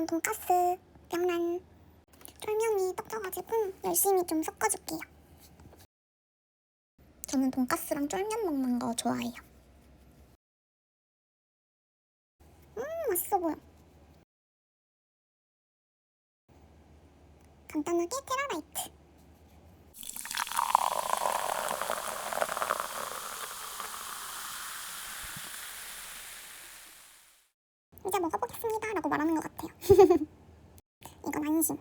건 돈가스, 명란, 쫄면이 떡져가지고 열심히 좀 섞어줄게요. 저는 돈가스랑 쫄면 먹는 거 좋아해요. 음, 맛있어 보여. 간단하게 테라라이트. 이제 먹어보겠습니다 라고 말하는 것 같아요. 이건 안심.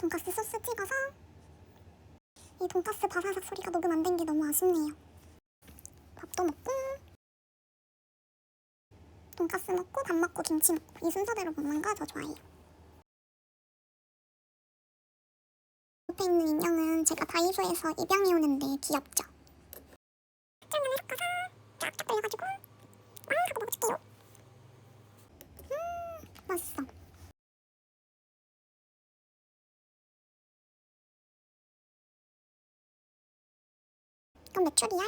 돈가스 소스 찍어서 이 돈가스 바사삭 소리가 녹음 안 된 게 너무 아쉽네요. 밥도 먹고 돈가스 먹고 밥 먹고 김치 먹고 이 순서대로 먹는 거 저 좋아해요. 옆에 있는 인형은 제가 다이소에서 입양해 오는데 귀엽죠? 쫙쫙 돌려가지고 왕 하고 먹어줄게요. 음 맛있어. 이건 메추리알.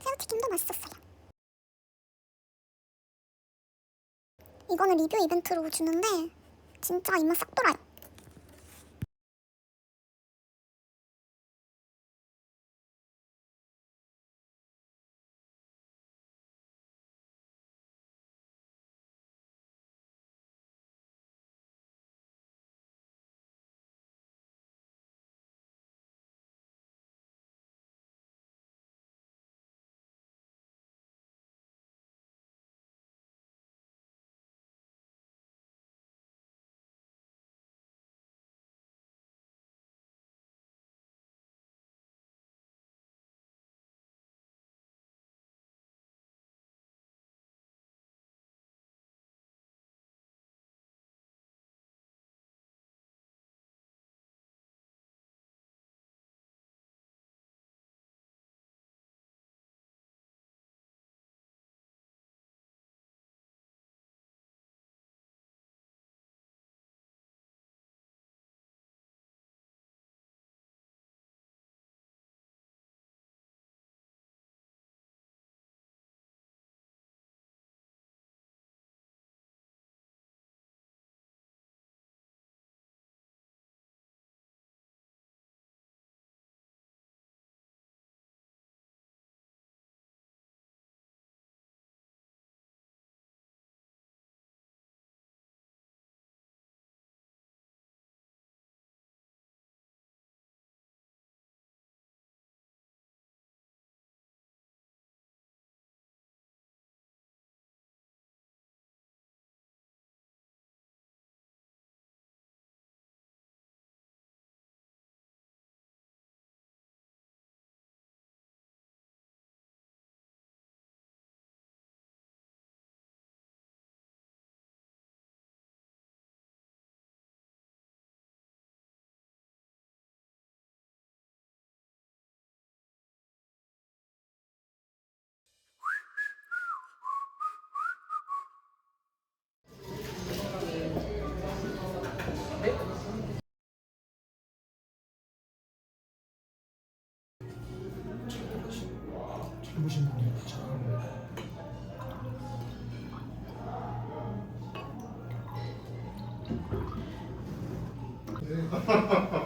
새우튀김도 맛있었어요. 이거는 리뷰 이벤트로 주는데 진짜 입맛 싹 돌아요.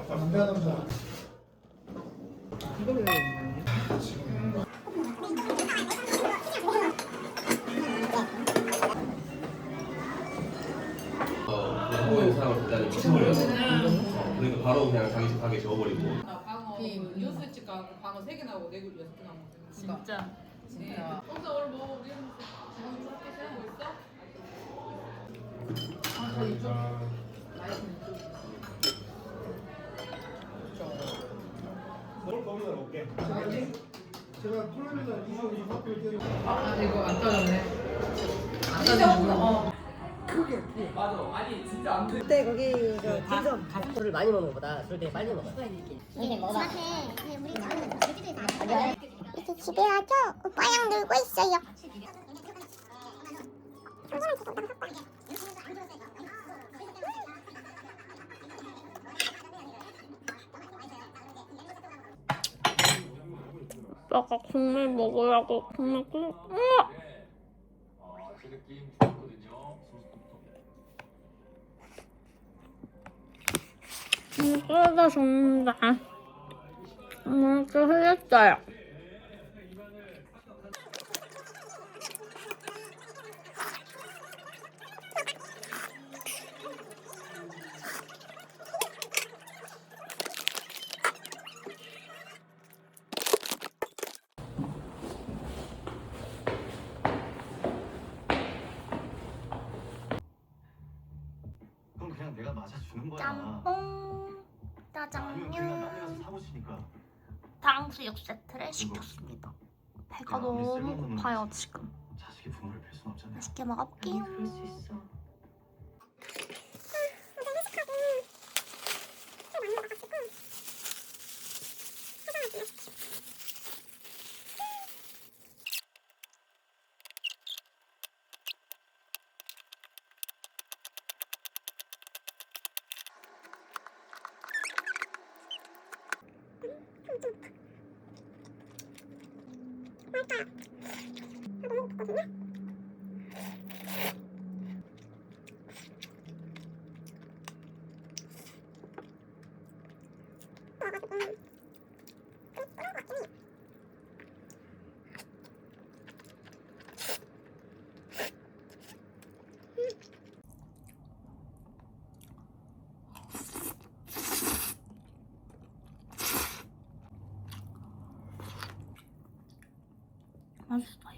남자 남자 이거를 왜 한국에 사람을 기다리고 미쳐버려서 어, 그러니까 바로 그냥 자기 집 가게 지워버리고. 나 방어 그 뉴스집 가고 방어 세개 나오고 네개 여섯 개 나오고. 진짜 네. 진짜. 혹시 오늘 뭐 우리 지금 저렇게 세우고 있어? 아, 저 이쪽 뭘 거기다 놓을게 제가 토요일날 이시오에서 학교를 때리고 아 이거 안 따졌네 안 따졌구나 그때 거기 그 dimsum 가스를 많이 먹는 것보다 술 되게 빨리. 이게 뭐라? 이제 집에 와서 오빠랑 놀고 있어요. 아빠가 국물 먹으라고 국물 끓. 음! 음, 끓여다 줬는데 음, 좀 흘렸어요. 그럼 그냥 내가 맞아주는 거야. 짬뽕, 아니면 그냥 빨리 짜장면, 가서 사무실니까. 탕수육 세트를 시켰습니다. 배가 너무 고파요 지금. 자식이 부모를 뵐순 없잖아. 맛있게 먹어볼게요. 그럴 수 있어. 할까 하고 해봤거든요. 맛있어요.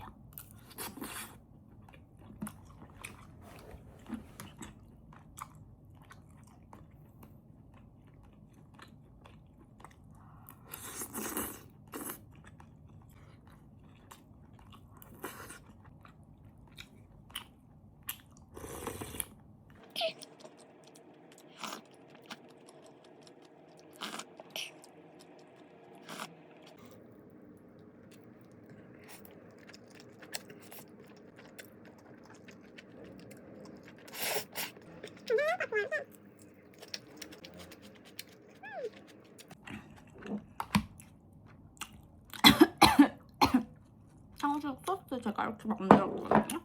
탕수육 소스 제가 이렇게 만들었거든요.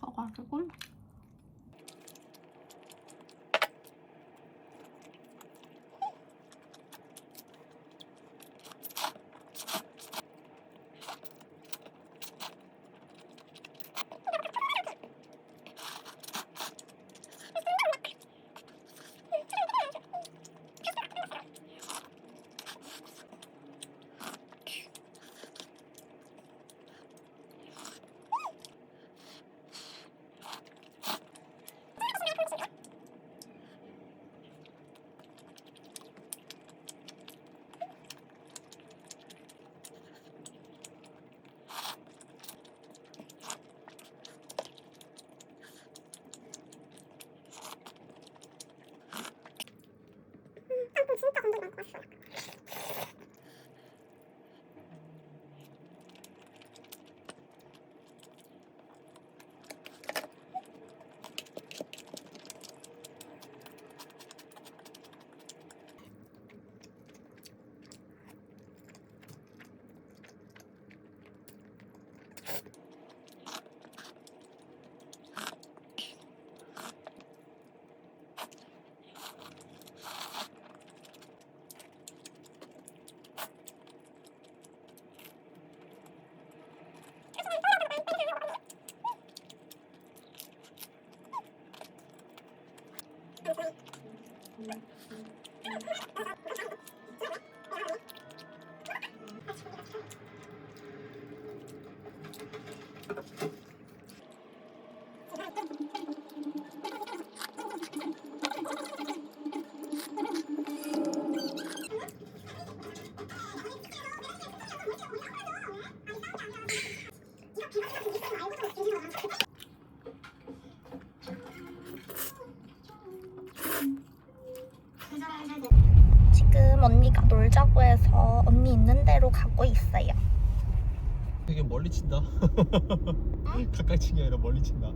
그래가지고 멀리 친다. 가까이 친게 아니라 멀리 친다.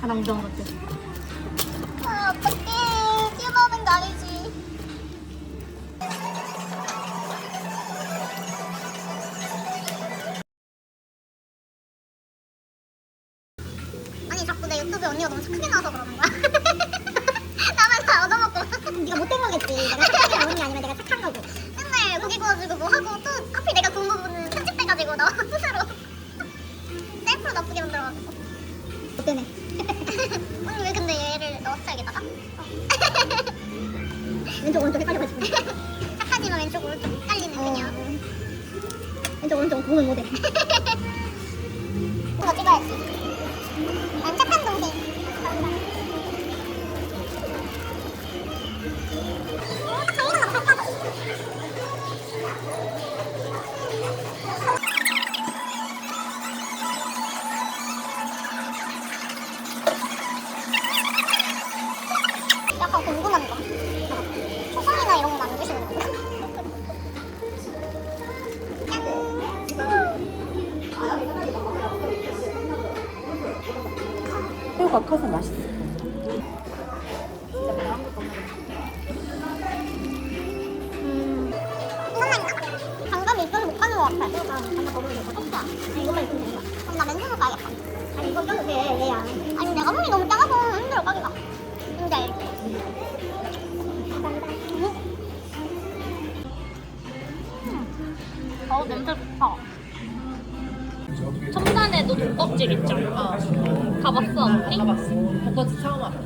사랑정 같아. 아, 어떡해. 뛰어나오는 거 아니지. 만들어가지고. 어때네? 언니 왜 근데 얘를 넣었어 여기다가? 왼쪽 오른쪽 헷갈려가지고 착하지만 왼쪽 오른쪽 헷갈리는 그냥 왼쪽 오른쪽 구분 못해. 이거 찍어야지. 난 착한 동생. 약간 커서 맛있어. 이것만 있나? 장갑이 있어서 못 가는 것 같아. 이거 다 장갑 먹으면 될것 같아. 아니, 이것만 있으면 되는 거야. 그럼 나 맨손으로 가야겠다. 아니, 이거 껴도 돼, 얘야. 아니, 내가 몸이 너무 작아서 힘들어, 가기가. 근데 알지? 어우 냄새 좋다. 청산에도 독껍질 있잖아. 가봤어 언니? 가봤어. 벚꽃이 처음 왔어.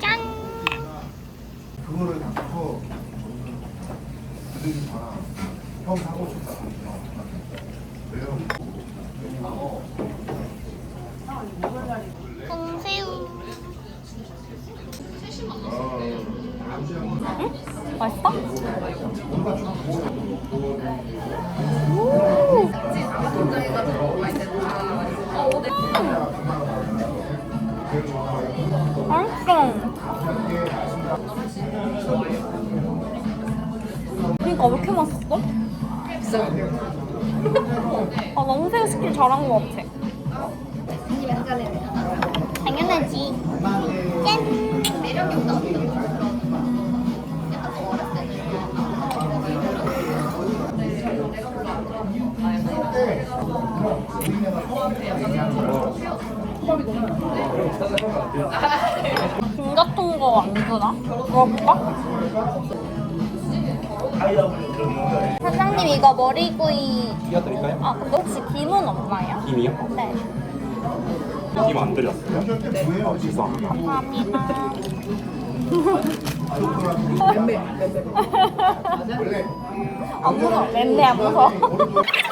짠! 그거를 갖고 그들이 다형 하고 싶 그러니까 왜 이렇게 맛있어? 아, 너무 새우 스킬 잘한 것 같아. 당연하지. 짠! 김 같은 거 안 주나? 물어볼까? 사장님 이거 머리구이 끼워드릴까요? 아 근데 혹시 김은 없나요? 김이요? 네 김 안 드렸어요? 아 죄송합니다 감사합니다. 안 무서워 맵네 안 무서워